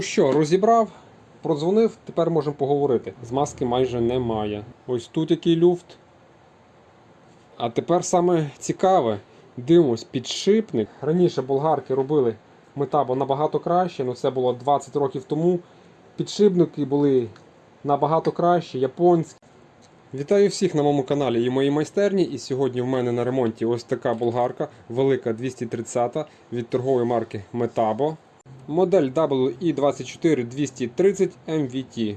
Що, розібрав, продзвонив, тепер можемо поговорити. Змазки майже немає. Ось тут який люфт. А тепер саме цікаве. Дивимось, підшипник. Раніше болгарки робили метабо набагато краще, ну це було 20 років тому. Підшипники були набагато кращі, японські. Вітаю всіх на моєму каналі і моїй майстерні. І сьогодні в мене на ремонті ось така болгарка, велика 230 від торгової марки Metabo. Модель WE24230 MVT.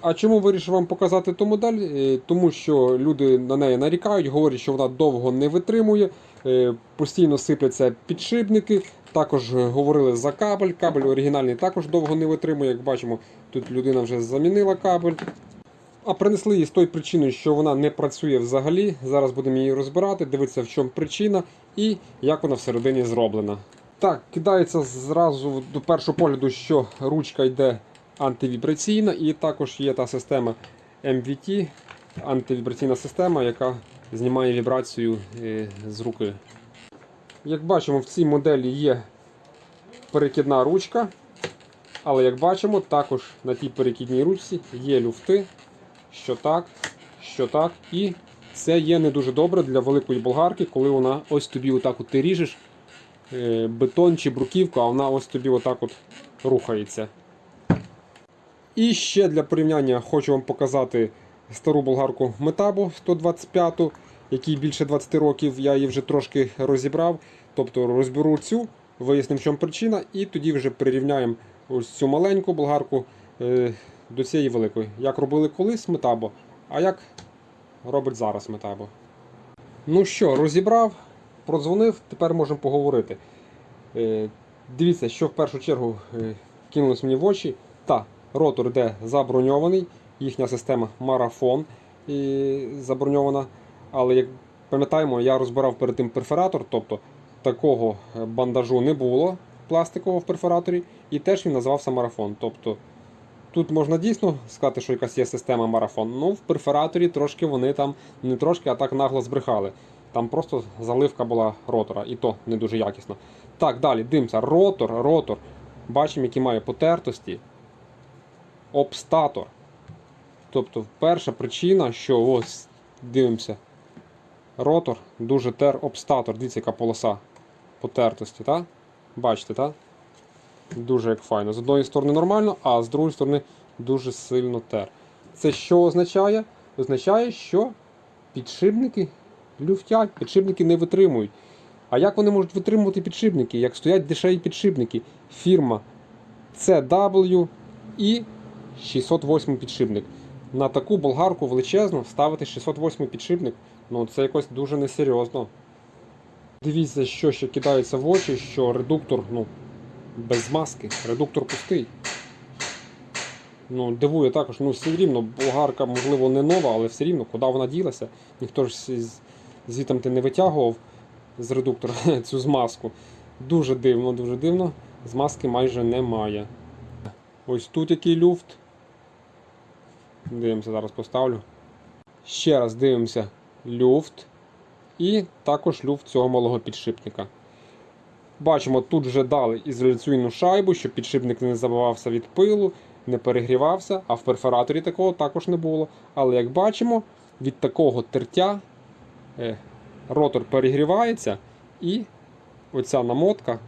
А чому вирішив вам показати ту модель? Е, Тому що люди на неї нарікають, говорять, що вона довго не витримує, е, постійно сипляться підшипники. Також говорили за кабель. Кабель оригінальний також довго не витримує. Як бачимо, тут людина вже замінила кабель. А принесли її з тою причиною, що вона не працює взагалі. Зараз будемо її розбирати, дивитися, в чому причина і як вона всередині зроблена. Так, кидається зразу до першого погляду, що ручка йде антивібраційна, і також є та система MVT, антивібраційна система, яка знімає вібрацію е, з руки. Як бачимо, в цій моделі є перекидна ручка, але як бачимо, також на тій перекидній ручці є люфти, що так, що так. І це є не дуже добре для великої болгарки, коли вона ось тобі отак от ти ріжеш бетон чи бруківку, а вона ось тобі отак от рухається. І ще для порівняння хочу вам показати стару болгарку Metabo 125, якій більше 20 років. Я її вже трошки розібрав. Тобто розберу цю, вияснимо, в чому причина, і тоді вже прирівняємо ось цю маленьку болгарку е, до цієї великої. Як робили колись Metabo, а як робить зараз Metabo. Ну що, розібрав, продзвонив, тепер можемо поговорити. Е, Дивіться, що в першу чергу е, кинулось мені в очі. Та, ротор йде заброньований, їхня система марафон і заброньована. Але як пам'ятаємо, я розбирав перед тим перфоратор, тобто такого е, бандажу не було пластикового в перфораторі, і теж він називався марафон. Тобто Тут можна дійсно сказати, що якась є система марафон. Ну, в перфораторі трошки вони там не трошки, а так нагло збрехали. Там просто заливка була ротора, і то не дуже якісно. Так, далі, дивимося. Ротор, ротор. Бачимо, які має потертості. Обстатор. Тобто, перша причина, що ось дивимося. Ротор дуже тер обстатор. Дивіться, яка полоса потертості, так? Бачите, так? Дуже як файно. З одної сторони нормально, а з другої сторони дуже сильно тер. Це що означає? Означає, що підшипники люфтять, підшипники не витримують. А як вони можуть витримувати підшипники? Як стоять дешеві підшипники? Фірма CW і 608 підшипник. На таку болгарку величезну ставити 608 підшипник, ну це якось дуже несерйозно. Дивіться, що ще кидається в очі, що редуктор, ну, без маски, редуктор пустий. Ну, Дивує також, ну все рівно болгарка, можливо, не нова, але все рівно, куди вона ділася, ніхто ж звітом ти не витягував з редуктора цю змазку. Дуже дивно, дуже дивно. Змазки майже немає. Ось тут який люфт. Дивимося, зараз поставлю. Ще раз дивимося люфт. І також люфт цього малого підшипника. Бачимо, тут вже дали ізоляційну шайбу, щоб підшипник не забивався від пилу, не перегрівався, а в перфораторі такого також не було. Але як бачимо, від такого тертя ротор перегрівається і оця намотка,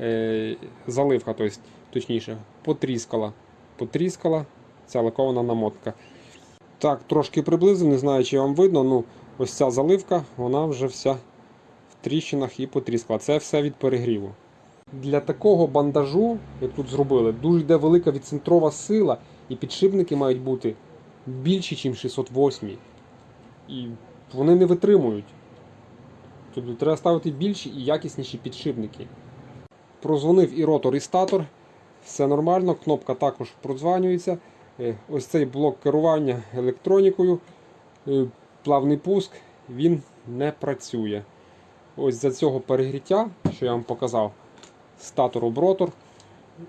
е, заливка, тобто, точніше, потріскала. Потріскала ця лакована намотка. Так, трошки приблизив, не знаю, чи вам видно. Ну, ось ця заливка, вона вже вся в тріщинах і потріскла. Це все від перегріву. Для такого бандажу, як тут зробили, дуже йде велика відцентрова сила, і підшипники мають бути більші, ніж 608. І вони не витримують. Тобто треба ставити більші і якісніші підшипники. Прозвонив і ротор, і статор. Все нормально, кнопка також продзванюється. Е, Ось цей блок керування електронікою, е, плавний пуск, він не працює. Ось за цього перегріття, що я вам показав, статор об ротор,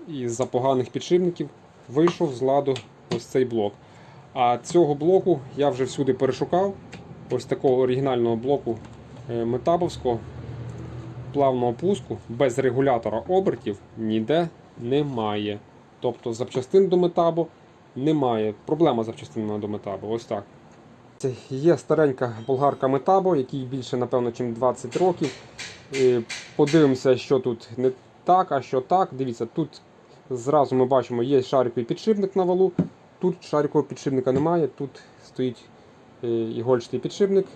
і з-за поганих підшипників вийшов з ладу ось цей блок. А цього блоку я вже всюди перешукав. Ось такого оригінального блоку е, метабовського плавного пуску без регулятора обертів ніде немає. Тобто запчастин до метабо немає. Проблема запчастинами до метабо. Ось так. Це є старенька болгарка Метабо, якій більше, напевно, ніж 20 років. Е, Подивимося, що тут не так, а що так. Дивіться, тут зразу ми бачимо, є шариковий підшипник на валу. Тут шарикового підшипника немає, тут стоїть ігольчатий підшипник.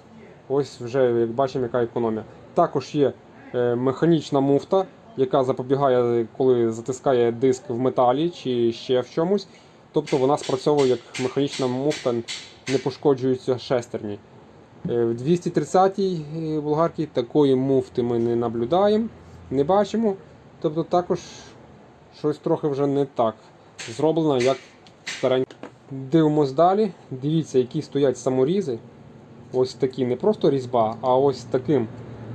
Ось вже, як бачимо, яка економія. Також є е, механічна муфта, яка запобігає, коли затискає диск в металі чи ще в чомусь. Тобто вона спрацьовує як механічна муфта, не пошкоджуються шестерні. Е, В 230-й е, болгарці такої муфти ми не наблюдаємо, не бачимо. Тобто також щось трохи вже не так зроблено, як старенько. Дивимось далі. Дивіться, які стоять саморізи. Ось такі не просто різьба, а ось таким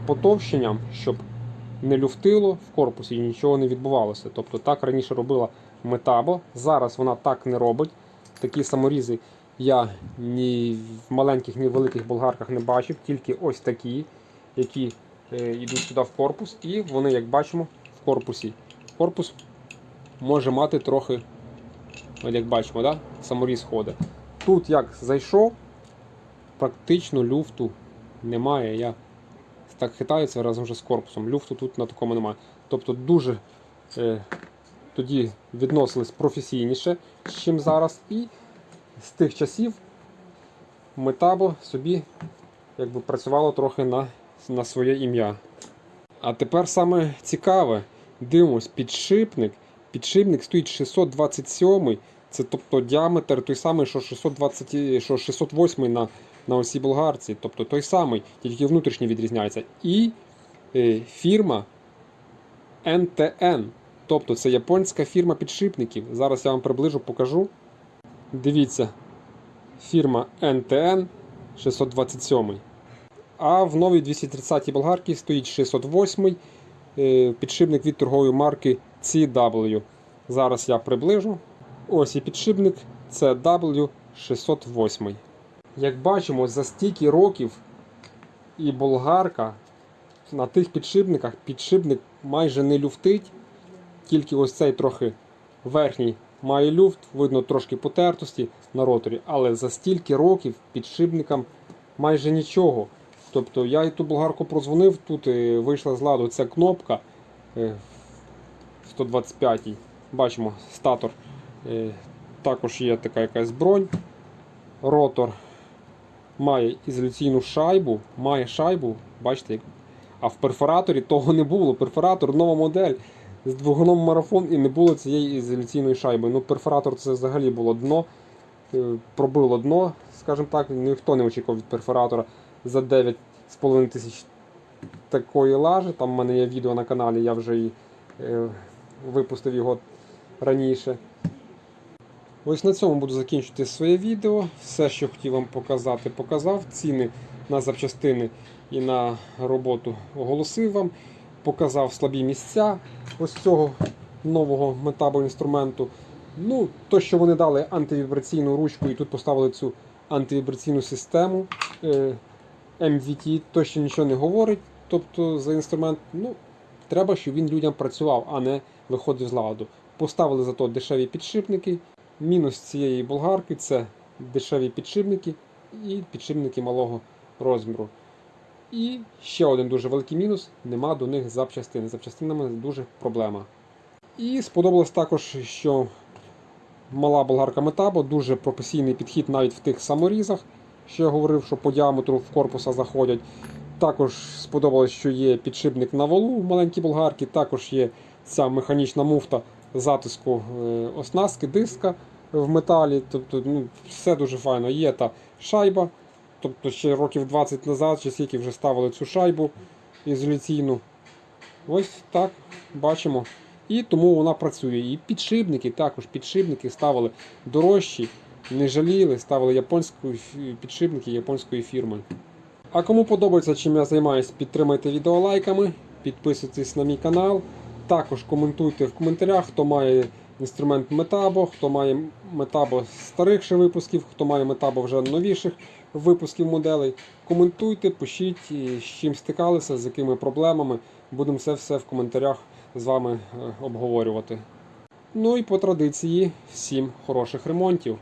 потовщенням, щоб не люфтило в корпусі і нічого не відбувалося. Тобто так раніше робила Метабо. Зараз вона так не робить. Такі саморізи я ні в маленьких, ні в великих болгарках не бачив, тільки ось такі, які е, йдуть сюди в корпус, і вони, як бачимо, в корпусі. Корпус може мати трохи, як бачимо, да? саморіз ходить. Тут як зайшов, практично люфту немає. Я так хитаюся разом вже з корпусом. Люфту тут на такому немає. Тобто дуже е, тоді відносились професійніше, чим зараз. І з тих часів Метабо собі якби працювало трохи на, на своє ім'я. А тепер саме цікаве, дивимось, підшипник. Підшипник стоїть 627, це тобто діаметр той самий, що 620, що 608 на, на осі болгарці. Тобто той самий, тільки внутрішній відрізняється. І е, фірма NTN. Тобто це японська фірма підшипників. Зараз я вам приближу, покажу. Дивіться, фірма NTN 627. А в новій 230 болгарці стоїть 608 е, підшипник від торгової марки CW. Зараз я приближу. Ось і підшипник CW608. Як бачимо, за стільки років і болгарка на тих підшипниках підшипник майже не люфтить, тільки ось цей трохи верхній має люфт, видно трошки потертості на роторі, але за стільки років підшипникам майже нічого. Тобто я і ту болгарку прозвонив, тут е, вийшла з ладу ця кнопка е, 125 Бачимо, статор. Е, Також є така якась бронь. Ротор має ізоляційну шайбу, має шайбу, бачите, а в перфораторі того не було. Перфоратор нова модель з двигуном марафон і не було цієї ізоляційної шайби. Ну, перфоратор це взагалі було дно, е, пробило дно, скажімо так, ніхто не очікував від перфоратора за 9,5 тисяч такої лажи. Там в мене є відео на каналі, я вже е, випустив його раніше. Ось на цьому буду закінчувати своє відео. Все, що хотів вам показати, показав. Ціни на запчастини і на роботу оголосив вам. Показав слабі місця ось цього нового метабо інструменту. Ну, то, що вони дали антивібраційну ручку і тут поставили цю антивібраційну систему е, MVT, то ще нічого не говорить. Тобто за інструмент, ну, треба, щоб він людям працював, а не виходив з ладу. Поставили зато дешеві підшипники. Мінус цієї болгарки це дешеві підшипники і підшипники малого розміру. І ще один дуже великий мінус нема до них запчастин. Запчастинами дуже проблема. І сподобалось також, що мала болгарка Метабо, дуже професійний підхід навіть в тих саморізах, що я говорив, що по діаметру в корпуса заходять. Також сподобалось, що є підшипник на валу в маленькій болгарці, також є ця механічна муфта затиску е, оснастки, диска в металі. Тобто ну, все дуже файно. Є та шайба. Тобто ще років 20 назад, чи скільки вже ставили цю шайбу ізоляційну. Ось так бачимо. І тому вона працює. І підшипники, також підшипники ставили дорожчі, не жаліли, ставили японську підшипники японської фірми. А кому подобається, чим я займаюсь, підтримайте відео лайками, підписуйтесь на мій канал. Також коментуйте в коментарях, хто має інструмент Metabo, хто має Metabo старих випусків, хто має Metabo вже новіших випусків моделей. Коментуйте, пишіть, і з чим стикалися, з якими проблемами. Будемо це все в коментарях з вами е, обговорювати. Ну і по традиції всім хороших ремонтів.